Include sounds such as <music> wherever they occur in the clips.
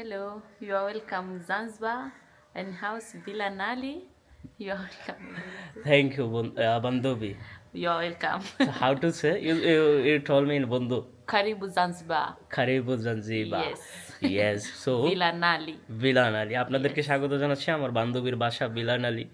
Hello, you are welcome Zanzibar and House Villa Nali. You are welcome. Thank you, uh, Bandobi. You are welcome. so How to say? You, you, you told me in Bundu. Karibu Zanzibar. Karibu Zanzibar. Yes. Yes. So, Villa Nali. বিলান Nali আপনাদেরকে স্বাগত জানাচ্ছি আমার বান্ধবীর বাসা বিলান আলী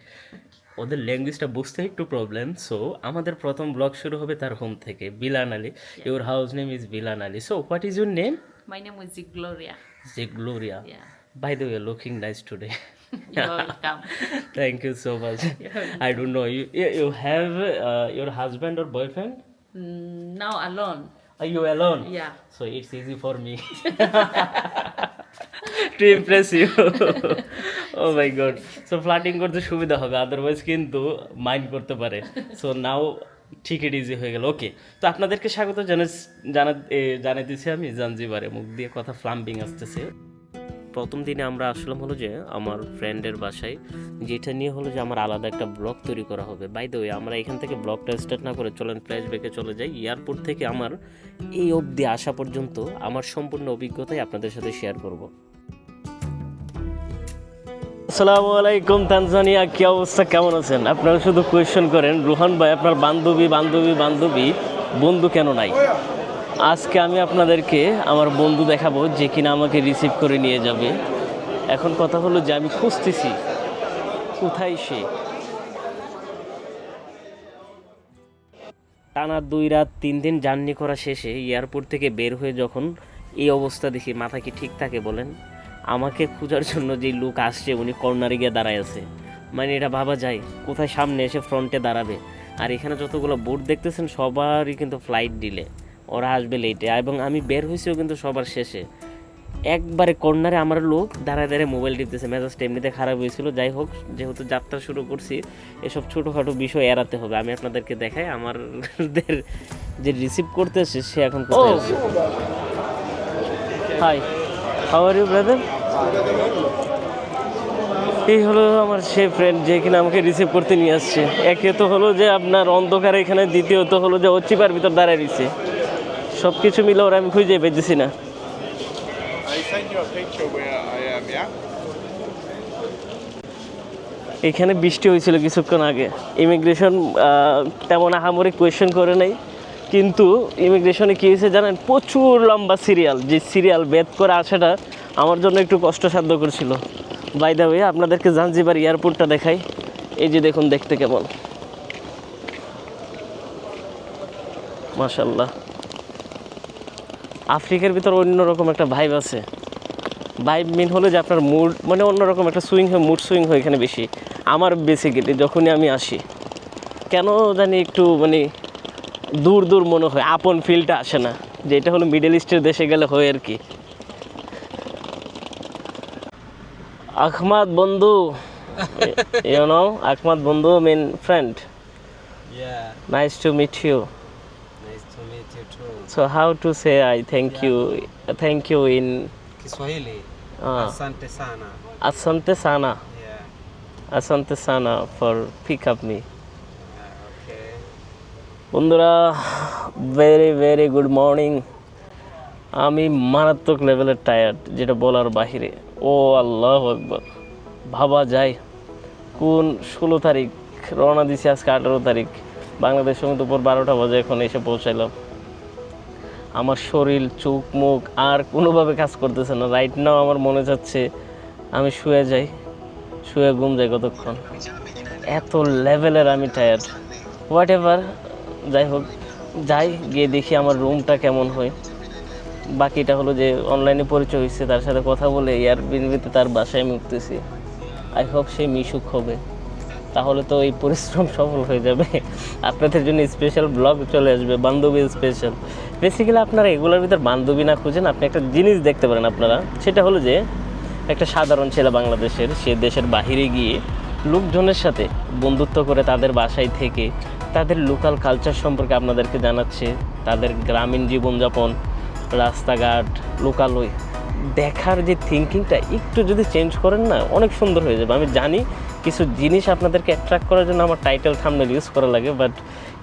ওদের ল্যাঙ্গুয়েজটা বুঝতে একটু প্রবলেম সো আমাদের প্রথম ব্লগ শুরু হবে তার হোম থেকে Bilan Ali your house name is Bilan Ali so what is your name My name is Gloria. G Gloria Yeah. By the way looking nice today <laughs> <laughs> You are welcome. Thank you so much. <laughs> I don't know. You you you have uh, your husband or boyfriend? Mm, now alone. Are you alone? Yeah. So it's easy for me to impress you. oh my god. So flirting করতে সুবিধা হবে otherwise কিন্তু mind করতে পারে so now ঠিক it easy হয়ে গেল। ওকে তো আপনাদেরকে স্বাগত জানা এ, জানাইতেছি আমি জাঞ্জিবারে। মুখ দিয়ে কথা ফ্লাম্বিং আসতেছে। প্রথম দিনে আমরা আসলাম হলো যে আমার ফ্রেন্ডের বাসায়। যেটা নিয়ে হলো যে আমার আলাদা একটা ব্লগ তৈরি করা হবে। বাই দ্য ওয়ে আমরা এখান থেকে ব্লগটা স্টার্ট না করে চলেন ফ্ল্যাশব্যাকে চলে যাই। এয়ারপোর্ট থেকে আমার এই অবধি আসা পর্যন্ত আমার সম্পূর্ণ অভিজ্ঞতাই আপনাদের সাথে শেয়ার করব। আসসালামু আলাইকুম, তানজানিয়া, কি অবস্থা, কেমন আছেন? আপনারা শুধু কোয়েশ্চেন করেন, রুহান ভাই, আপনার বান্ধবী বান্ধবী বান্ধবী, বন্ধু কেন নাই? আজকে আমি আপনাদেরকে আমার বন্ধু দেখাবো যে কিনা আমাকে রিসিভ করে নিয়ে যাবে। এখন কথা হলো যে আমি খুঁজতেছি, কোথায় সে? টানা দুই রাত, তিন দিন জার্নি করা শেষে এয়ারপোর্ট থেকে বের হয়ে যখন এই অবস্থা দেখি, মাথা কি ঠিক থাকে বলেন? আমাকে খোঁজার জন্য যে লোক আসছে উনি কর্নারে গিয়ে দাঁড়ায় আছে। মানে এটা ভাবা যায় কোথায় সামনে এসে ফ্রন্টে দাঁড়াবে। আর এখানে যতগুলো বোর্ড দেখতেছেন সবারই কিন্তু ফ্লাইট দিলে ওরা আসবে লেটে এবং আমি বের হয়েছিও কিন্তু সবার শেষে। একবারে কর্নারে আমার লোক দাঁড়ায় দাঁড়ায় মোবাইল টিপতেছে। মেজাজটা এমনিতে খারাপ হয়েছিল। যাই হোক যেহেতু যাত্রা শুরু করছি এসব ছোটোখাটো বিষয় এড়াতে হবে। আমি আপনাদেরকে দেখাই আমাদের যে রিসিভ করতেছে সে এখন কোথায় hi how are you brother এই হলো আমার সে ফ্রেন্ড যে কিনা আমাকে রিসিভ করতে নিয়ে আসছে। একে তো হলো যে আপনার অন্ধকার এখানে দ্বিতীয়ত হলো যে ও চিপার ভিতর দাঁড়ায় দিছে সব কিছু মিলে ওরা আমি খুঁজে পেতেছি না? এখানে বৃষ্টি হয়েছিল কিছুক্ষণ আগে। ইমিগ্রেশন তেমন আহামরি কোয়েশ্চেন করে নাই। কিন্তু ইমিগ্রেশনে কী হয়েছে জানেন? প্রচুর লম্বা সিরিয়াল যে সিরিয়াল বেদ করে আসাটা আমার জন্য একটু কষ্টসাধ্য করছিল। বাই দা ওয়ে আপনাদেরকে জাঞ্জিবার এয়ারপোর্টটা দেখাই। এই যে দেখুন, দেখতে কেমন। মাশাল্লাহ আফ্রিকার ভিতর অন্যরকম একটা ভাইব আছে। ভাইব মিন হলো যে আপনার মুড মানে অন্যরকম একটা সুইং হয় মুড সুইং হয় এখানে বেশি। আমার বেসিক্যালি যখনই আমি আসি, কেন জানি একটু মানে দূর দূর মনে হয়, আপন ফিলটা আসে না। যে এটা হলো মিডল ইস্টের দেশে গেলে হয় আর কি। আহমাদ বন্ধু ইউ নো আহমাদ বন্ধু mean friend Yeah, nice to meet you nice to meet you too. So how to say I thank you thank you in Kiswahili. Asante sana. asante sana Yeah. asante sana for pick up me yeah. বন্ধুরা very very good morning আমি মারাত্মক লেভেলের tired যেটা বলার বাহিরে ও আল্লাহ একবার ভাবা যায়। কোন ষোলো তারিখ রওনা দিছি আজকে আঠারো তারিখ। বাংলাদেশ সময় দুপুর বারোটা বাজে এখন এসে পৌঁছাইলাম। আমার শরীর, চোখ, মুখ আর কোনোভাবে কাজ করতেছে না। রাইট নাও আমার মনে যাচ্ছে আমি শুয়ে যাই। শুয়ে ঘুম যাই কতক্ষণ। এত লেভেলের আমি টায়ার্ড হোয়াট এভার যাই হোক, যাই, গিয়ে দেখি আমার রুমটা কেমন হয়। বাকিটা হলো যে অনলাইনে পরিচয় হয়েছে, তার সাথে কথা বলে ইয়ার বিনিময়তে তার বাসায় আমি উঠতেছি। আই হোপ সে মিশুক হবে। তাহলে তো এই পরিশ্রম সফল হয়ে যাবে। আপনাদের জন্য স্পেশাল ব্লগ চলে আসবে, বান্ধবী স্পেশাল বেসিক্যালি আপনারা এগুলোর ভিতর বান্ধবী না খুঁজেন আপনি একটা জিনিস দেখতে পারেন আপনারা। সেটা হলো যে, একটা সাধারণ ছেলে বাংলাদেশের, সে দেশের বাহিরে গিয়ে লোকজনের সাথে বন্ধুত্ব করে তাদের বাসায় থেকে, তাদের লোকাল কালচার সম্পর্কে আপনাদেরকে জানাচ্ছে, তাদের গ্রামীণ জীবনযাপন রাস্তাঘাট, লোকালয়, দেখার যে থিঙ্কিংটা একটু যদি চেঞ্জ করেন না, অনেক সুন্দর হয়ে যাবে। আমি জানি কিছু জিনিস আপনাদেরকে অ্যাট্রাক্ট করার জন্য আমার টাইটেল থামনেল ইউজ করা লাগে বাট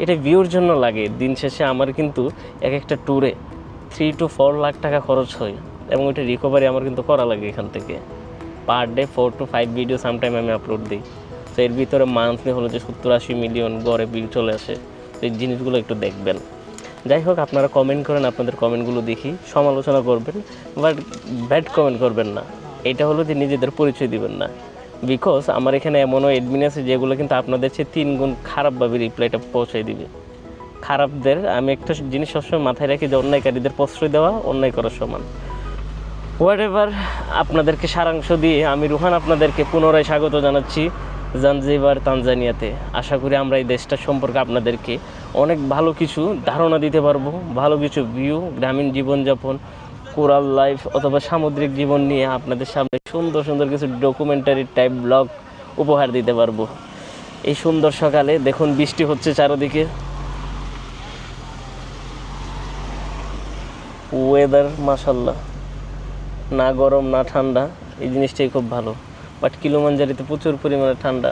এটা ভিউর জন্য লাগে। দিন শেষে আমার কিন্তু এক একটা ট্যুরে থ্রি টু ফোর লাখ টাকা খরচ হয়, এবং ওইটা রিকভারি আমার কিন্তু করা লাগে এখান থেকে। Per day four to five video sometime আমি আপলোড দিই। তো এর ভিতরে মান্থলি হলো যে সত্তর আশি মিলিয়ন গড়ে বিল চলে আসে। তো এই জিনিসগুলো একটু দেখবেন। যাই হোক, আপনারা কমেন্ট করেন, আপনাদের কমেন্টগুলো দেখি, সমালোচনা করবেন বাট ব্যাড কমেন্ট করবেন না। এটা হলো যে নিজেদের পরিচয় দিবেন না। বিকজ আমার এখানে এমনও এডমিন আছে, যেগুলো কিন্তু আপনাদের চেয়ে তিন গুণ খারাপভাবে রিপ্লাইটা পৌঁছাই দিবে। খারাপদের আমি একটা জিনিস সবসময় মাথায় রাখি যে, অন্যায়কারীদের প্রশ্রয় দেওয়া, অন্যায় করার সমান। হোয়াট এভার আপনাদেরকে সারাংশ দিয়ে আমি রুহান আপনাদেরকে পুনরায় স্বাগত জানাচ্ছি জানজিবার তানজানিয়াতে। আশা করি আমরা এই দেশটা সম্পর্কে আপনাদেরকে অনেক ভালো কিছু ধারণা দিতে পারব, ভালো কিছু ভিউ গ্রামীণ জীবনযাপন কোরাল লাইফ অথবা সামুদ্রিক জীবন নিয়ে আপনাদের সামনে সুন্দর সুন্দর কিছু ডকুমেন্টারি টাইপ ব্লগ উপহার দিতে পারব। এই সুন্দর সকালে দেখুন বৃষ্টি হচ্ছে চারদিকে। ওয়েদার মাসাল্লাহ না গরম, না ঠান্ডা, এই জিনিসটাই খুব ভালো। বাট কিলোমাঞ্জারিতে প্রচুর পরিমাণে ঠান্ডা।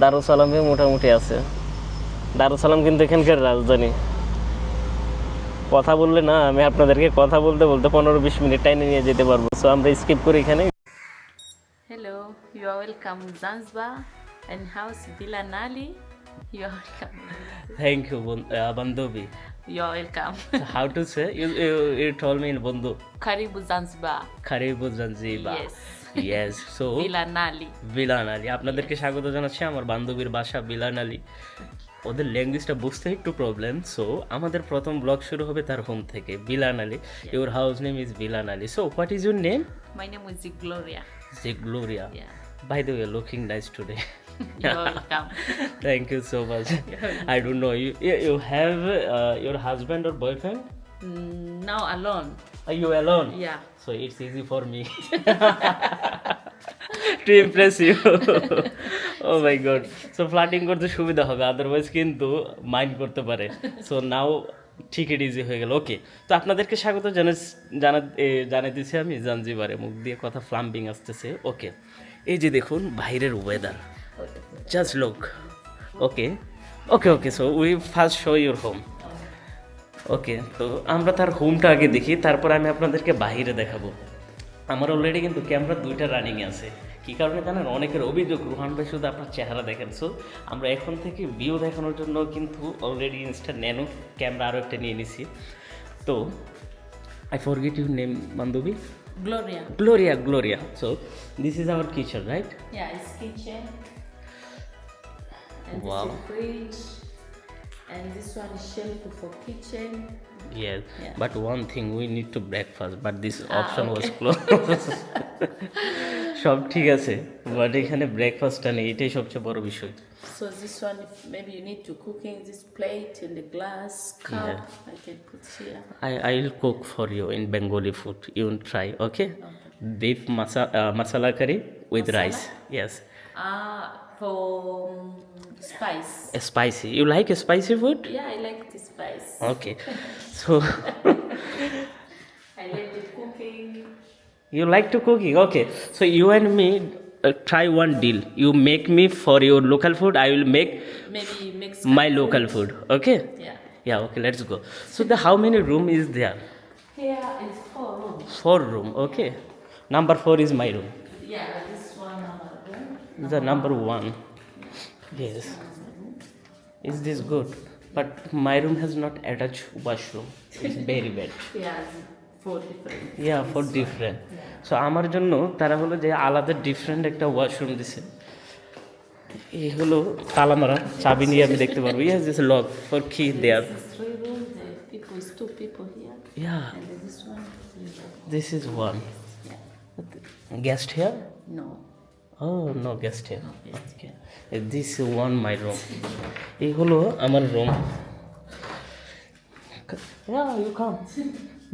দারুসালামে মোটামুটি আছে। দারুসালাম কিন্তু এখানকার রাজধানী কথা বললে না আমি আপনাদেরকে কথা বলতে বলতে পনেরো বিশ মিনিট টাইমে নিয়ে যেতে পারব সো আমরা স্কিপ করি এখানে hello you are welcome Zanzibar and house Villa Nali. You are welcome. Thank you বান্ধবী You are welcome. How to say you you tell me বন্ধু Karibu Zanzibar. খারিব Yes. Yes so Villa Nali. বিলান Nali আপনাদেরকে স্বাগত জানাচ্ছি আমার বান্ধবীর বাসা বিলান আলী ওদের ল্যাঙ্গুয়েজটা বুঝতে একটু প্রবলেম সো আমাদের প্রথম ব্লগ শুরু হবে তার হোম থেকে Bilan Ali your house name is Bilan Ali so what is your name My name is Gloria. G Gloria Yeah. By the way looking nice today You <laughs> are. Thank you so much I don't know you have your husband or boyfriend Mm, now alone. You alone Yeah. So it's easy for me. <laughs> <laughs> impress you. oh my god. So flirting করতে সুবিধা হবে otherwise কিন্তু mind করতে পারে। So now ঠিক it easy হয়ে গেল। ওকে তো আপনাদেরকে স্বাগত জানা জানা এ, জানাইতেছি আমি জাঞ্জিবারে। মুখ দিয়ে কথা ফ্লাম্পিং আসতেছে। ওকে এই যে দেখুন বাইরের weather just look okay okay okay so we first show your home okay তো আমরা তার হোমটা আগে দেখি তারপর আমি আপনাদেরকে বাইরে দেখাবো। আমার অলরেডি কিন্তু ক্যামেরা দুইটা রানিংয়ে আছে। কী কারণে জানেন অনেকের অভিযোগ রুহান ভাই শুধু আপনার চেহারা দেখেন সো আমরা এখন থেকে ভিউ দেখানোর জন্য কিন্তু অলরেডি ইনস্টা ন্যানো ক্যামেরা আরও একটা নিয়ে নিছি তো I for forget your name বান্ধবী Gloria. Gloria Gloria so this is our kitchen right Yeah, it's kitchen. And Wow. this is fridge. And this one is shelf for kitchen. Yes, Yeah. but one thing we need to breakfast, but this Ah, option was closed. সব ঠিক আছে but এখানে ব্রেকফাস্টটা নেই এটাই সবচেয়ে বড় বিষয় So this one, maybe you need to cook in this plate in the glass cup, Yeah. I can put here. I I will cook for you in Bengali food. You will try, okay? Beef masa uh, masala curry with Masala? rice. Yes, Ah, for um, spice. Uh, spicy. You like spicy food? Yeah, I like the spice. Okay. <laughs> So I like the cooking. you like to cooking? Okay. So you and me uh, try one deal. You make me for your local food. I will make Maybe mix my local food. Okay. Yeah. Yeah. Okay. Let's go. So the how many room is there? Here is four rooms. Four room. Okay. Number four is my room. The number one. Yes. Is this good? But my room has not attached washroom. It's very bad. Yeah. Yeah, for different. So আমার জন্য তারা হলো যে আলাদা different একটা washroom দিছে এই হলো তালা মারা চাবি নিয়ে আমি দেখতে পারব ইয়াস this lock for key there This three rooms. The people is two people here, yeah this is one. Guest here oh no guest here this one my room এই হলো আমার room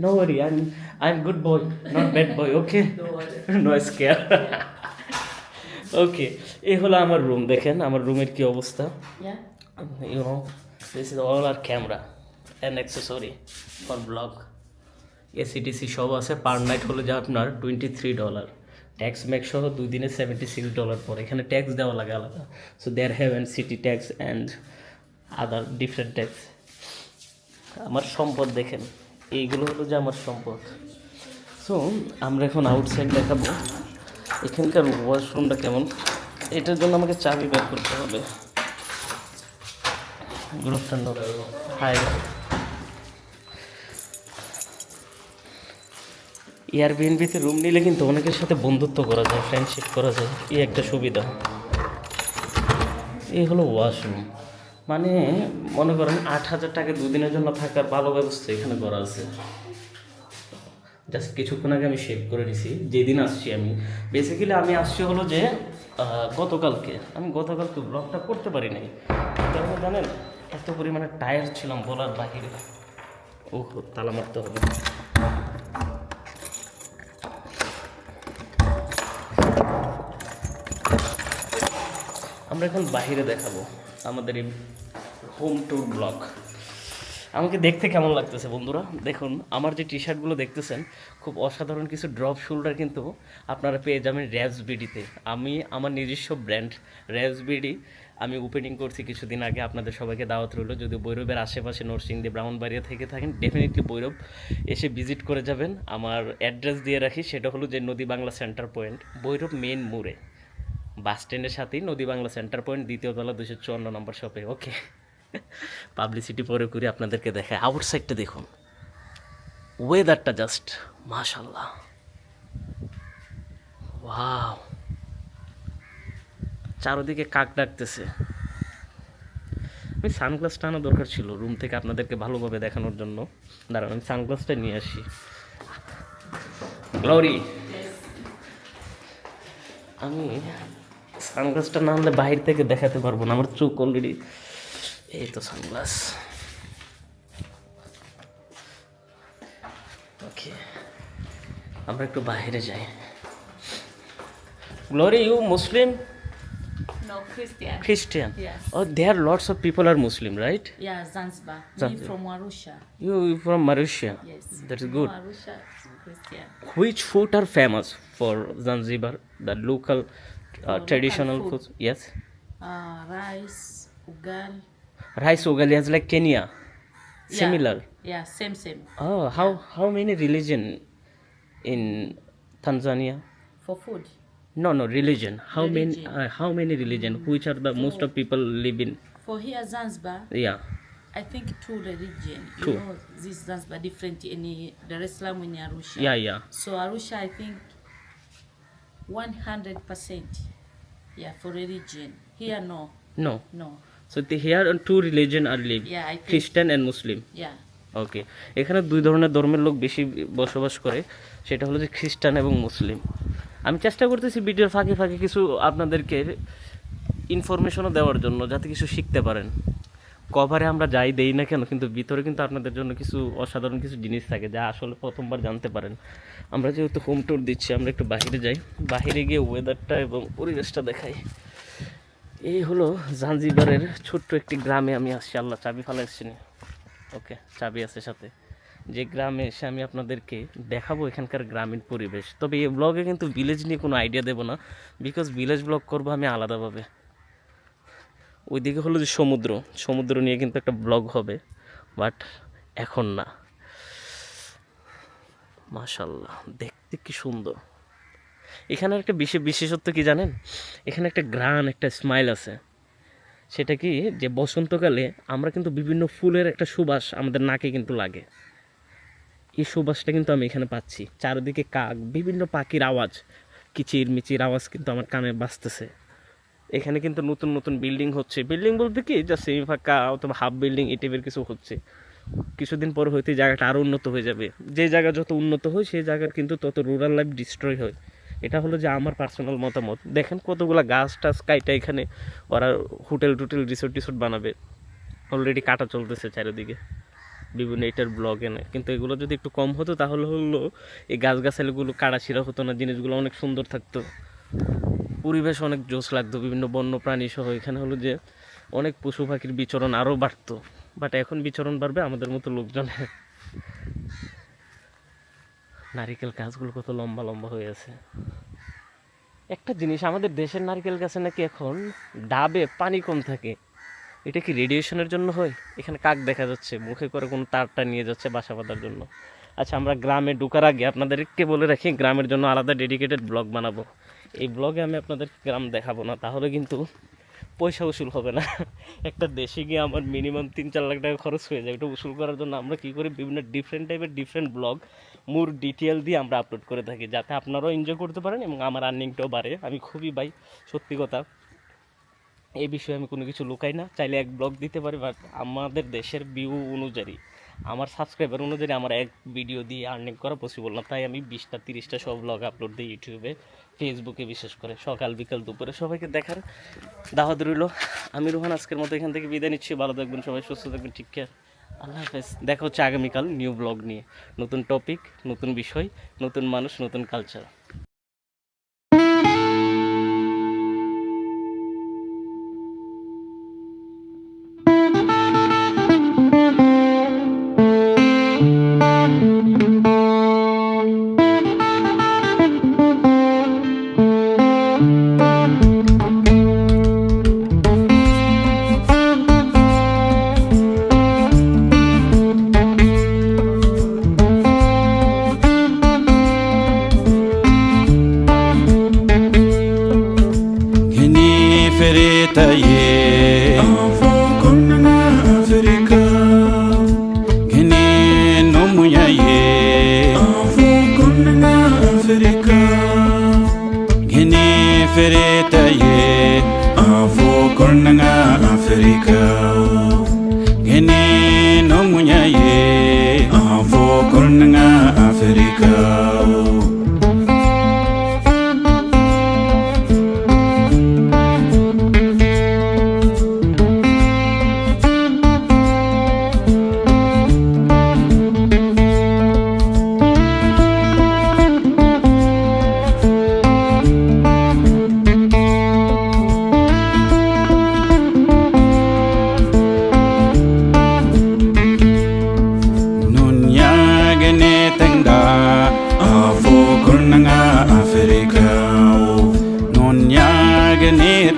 no worry I I am good boy not bad boy okay no scare okay এই হলো আমার room দেখেন আমার রুমের কি অবস্থা? You know this is all our camera and accessory for vlog ACTC সব আছে পার নাইট হলো যা আপনার টোয়েন্টি থ্রি ডলার ট্যাক্স ম্যাক সহ দুই দিনে সেভেন্টি সিক্স ডলার পরে এখানে ট্যাক্স দেওয়া লাগে আলাদা। So there have and city tax and other different tax আমার সম্পদ দেখেন, এইগুলো হলো যে আমার সম্পদ। সো আমরা এখন আউটসাইড দেখাবো। এখানকার ওয়াশরুমটা কেমন? এটার জন্য আমাকে চাবি বের করতে হবে। গুড আফটারনুন হাই এয়ারবিএনবিতে রুম নিলে কিন্তু অনেকের সাথে বন্ধুত্ব করা যায় ফ্রেন্ডশিপ করা যায়। এই একটা সুবিধা। এই হলো ওয়াশরুম মানে মনে করেন আট হাজার টাকা দুদিনের জন্য থাকার ভালো ব্যবস্থা এখানে করা আছে। জাস্ট কিছুক্ষণ আগে আমি শেভ করে নিছি, যেদিন আসছি আমি। বেসিক্যালি আমি আসছি হলো যে গতকালকে। আমি গতকালকে ব্লগটা করতে পারি নাই। কারণ জানেন, এত পরিমাণে টায়ার ছিলাম বলার বাহিরে। ও তালা মারতে হবে। আমরা এখন বাইরে দেখাবো আমাদের এই হোম ট্যুর ব্লগ আমাকে দেখতে কেমন লাগতেছে বন্ধুরা? দেখুন, আমার যে টি শার্টগুলো দেখতেছেন, খুব অসাধারণ কিছু ড্রপ শোল্ডার কিন্তু আপনারা পেয়ে যাবেন র্যাবস বিডিতে আমি আমার নিজস্ব ব্র্যান্ড র্যাবস বিডি আমি ওপেনিং করছি কিছুদিন আগে আপনাদের সবাইকে দাওয়াত রইল। যদি বৈরবের আশেপাশে নরসিংদী ব্রাউনবাড়িয়া থেকে থাকেন ডেফিনেটলি বৈরব এসে ভিজিট করে যাবেন। আমার অ্যাড্রেস দিয়ে রাখি, সেটা হলো যে নদী Bangla center point Bhairab main মোড়ে। বাস স্ট্যান্ডের সাথেই নদী বাংলা সেন্টার পয়েন্ট, দ্বিতীয় তলা দুশো চুয়ান্ন নম্বর শপে ওকে পাবলিসিটি পরে করে আপনাদেরকে দেখায়। আউটসাইডটা দেখুন। ওয়েদারটা জাস্ট মাশাল্লাহ ওয়াও চারোদিকে কাক ডাকতেছে। আমি সানগ্লাসটা আনা দরকার ছিল রুম থেকে আপনাদেরকে ভালোভাবে দেখানোর জন্য। দাঁড়ান, আমি সানগ্লাসটা নিয়ে আসি। গ্লোরি আমি সানগ্লাসটা না আনলে বাইরে থেকে দেখাতে পারব না আমার চোখ অলরেডি এই তো সানগ্লাস ওকে আমরা একটু বাইরে যাই Glory you Muslim No, Christian. Christian Yes. O there lots of people R Muslim right Yeah, Zanzibar. Me from Arusha. You from Malaysia Yes. That is No, good Arusha is Christian. Which food are famous for Zanzibar? The local uh, traditional food. foods? Yes. Uh, rice, ugal. Rice ugali is like Kenya. Yeah. Similar. Yeah, same, same. Oh, how how many religion in Tanzania? For food. No, no religion. How many? Religion. Uh, how many religion? Which are the most of people live in? For here, Zanzibar, Yeah. I think two religion. Two. You know, this Zanzibar different in Dar es Salaam in Arusha. Yeah, yeah. So Arusha, I think, one hundred percent. Yeah, for religion. Here, no, No. no. So the, here two religion are live. Yeah, I think. Christian and Muslim. Yeah. Okay এখানে দুই ধরনের ধর্মের লোক বেশি বসবাস করে সেটা হলো যে খ্রিস্টান এবং মুসলিম আমি চেষ্টা করতেছি ভিডিওর ফাঁকে ফাঁকে কিছু আপনাদেরকে ইনফরমেশনও দেওয়ার জন্য যাতে কিছু শিখতে পারেন কভারে আমরা যাই দেই না কেন, কিন্তু ভিতরে কিন্তু আপনাদের জন্য কিছু অসাধারণ কিছু জিনিস থাকে যা আসলে প্রথমবার জানতে পারেন। আমরা যেহেতু হোম ট্যুর দিচ্ছি, আমরা একটু বাইরে যাই। বাইরে গিয়ে ওয়েদারটা এবং পরিবেশটা দেখাই। এই হলো জাঞ্জিবারের ছোট্ট একটি গ্রামে আমি আসছি, আল্লাহ চাবি ফালাইছি না। ওকে, চাবি আছে সাথে। যে গ্রামে এসে আমি আপনাদেরকে দেখাবো এখানকার গ্রামীণ পরিবেশ। তবে এই ব্লগে কিন্তু ভিলেজ নিয়ে কোনো আইডিয়া দেবো না বিকজ ভিলেজ ব্লগ করব আমি আলাদাভাবে। ওইদিকে হলো যে সমুদ্র। সমুদ্র নিয়ে কিন্তু একটা ব্লগ হবে বাট এখন না। মাশাল্লাহ দেখতে কি সুন্দর। এখানে একটা বিশেষ বিশেষত্ব কি জানেন? এখানে একটা গ্রান একটা স্মাইল আছে। সেটা কি যে বসন্তকালে আমরা কিন্তু বিভিন্ন ফুলের একটা সুবাস আমাদের নাকে কিন্তু লাগে। এই সুবাসটা কিন্তু আমি এখানে পাচ্ছি। চারিদিকে কাক, বিভিন্ন পাখির আওয়াজ কিচির মিচির আওয়াজ কিন্তু আমার কানে বাজতেছে। এখানে কিন্তু নতুন নতুন বিল্ডিং হচ্ছে। বিল্ডিং বলতে কি যা সেমি ফাঁকা অথবা হাফ বিল্ডিং এই টাইপের কিছু হচ্ছে। কিছুদিন পর হয়তো জায়গাটা আরও উন্নত হয়ে যাবে। যে জায়গা যত উন্নত হয়, সেই জায়গার কিন্তু তত রুরাল লাইফ ডিস্ট্রয় হয়। এটা হলো যে আমার পার্সোনাল মতামত। দেখেন কতগুলো গাছ টাছ কাইটা এখানে ওরা হোটেল টুটেল রিসোর্ট টিসোর্ট বানাবে। অলরেডি কাটা চলতেছে চারিদিকে। বিভিন্ন এটার ব্লগ এনে। কিন্তু এগুলো যদি একটু কম হতো, তাহলে হলো এই গাছগাছালিগুলো কাড়া ছিঁড়া হতো না, জিনিসগুলো অনেক সুন্দর থাকতো। পরিবেশ অনেক জোশ লাগতো, বিভিন্ন বন্য প্রাণী সহ। এখানে হলো যে অনেক পশু পাখির বিচরণ আরও বাড়তো। বাট এখন বিচরণ বাড়বে আমাদের মতো লোকজনের নারিকেল গাছগুলো কত লম্বা লম্বা হয়ে আছে। একটা জিনিস, আমাদের দেশের নারকেল গাছে নাকি এখন ডাবে পানি কম থাকে। এটা কি রেডিয়েশনের জন্য হয়? এখানে কাক দেখা যাচ্ছে, মুখে করে কোনো তারটা নিয়ে যাচ্ছে বাসা বাঁধার জন্য। আচ্ছা আমরা গ্রামে ঢোকার আগে আপনাদেরকে বলে রাখি, গ্রামের জন্য আলাদা ডেডিকেটেড ব্লগ বানাবো। এই ব্লগে আমি আপনাদের গ্রাম দেখাবো না, তাহলে কিন্তু পয়সা উসুল হবে না। একটা দেশে গিয়ে আমার মিনিমাম তিন চার লাখ টাকা খরচ হয়ে যায় এটা উসুল করার জন্য আমরা কী করি, বিভিন্ন ডিফারেন্ট টাইপের ডিফারেন্ট ব্লগ মোর ডিটেল দিয়ে আমরা আপলোড করে থাকি, যাতে আপনারাও এনজয় করতে পারেন এবং আমার আর্নিংটাও বাড়ে। আমি খুবই ভাই, সত্যি কথা, এই বিষয়ে আমি কোনো কিছু লুকাই না, চাইলে এক ব্লগ দিতে পারি বাট আমাদের দেশের ভিউ অনুযায়ী। আমার সাবস্ক্রাইবার অনুযায়ী আমার এক ভিডিও দিয়ে আর্নিং করা পসিবল না। তাই আমি বিশটা, তিরিশটা সব ব্লগ আপলোড দিই ইউটিউবে ফেসবুকে বিশেষ করে। সকাল, বিকাল, দুপুরে সবাইকে দেখার দাওয়াত রইল। আমি রোহান, আজকের মতো এখান থেকে বিদায় নিচ্ছি। ভালো থাকবেন সবাই, সুস্থ থাকবেন, ঠিক কেয়ার আল্লাহ হাফেজ। দেখা হচ্ছে আগামীকাল নিউ ব্লগ নিয়ে। নতুন টপিক নতুন বিষয়, নতুন মানুষ, নতুন culture matei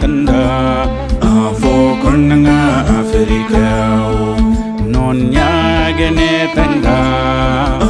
Uganda Avokonanga Afrika Non nyagene penda